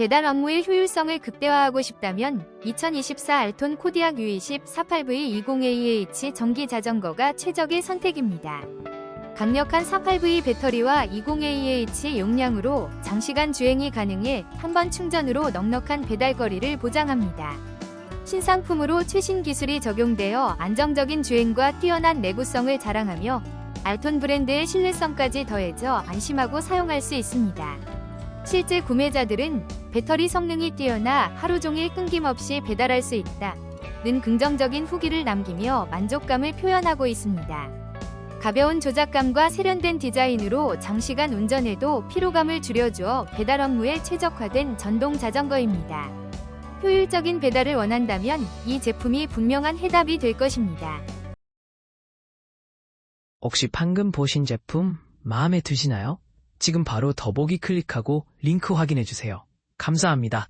배달 업무의 효율성을 극대화하고 싶다면 2024 알톤 코디악 U20 48V 20AH 전기 자전거가 최적의 선택입니다. 강력한 48V 배터리와 20AH 용량으로 장시간 주행이 가능해 한 번 충전으로 넉넉한 배달 거리를 보장합니다. 신상품으로 최신 기술이 적용되어 안정적인 주행과 뛰어난 내구성을 자랑하며 알톤 브랜드의 신뢰성까지 더해져 안심하고 사용할 수 있습니다. 실제 구매자들은 배터리 성능이 뛰어나 하루 종일 끊김없이 배달할 수 있다. 는 긍정적인 후기를 남기며 만족감을 표현하고 있습니다. 가벼운 조작감과 세련된 디자인으로 장시간 운전에도 피로감을 줄여주어 배달 업무에 최적화된 전동 자전거입니다. 효율적인 배달을 원한다면 이 제품이 분명한 해답이 될 것입니다. 혹시 방금 보신 제품 마음에 드시나요? 지금 바로 더보기 클릭하고 링크 확인해 주세요. 감사합니다.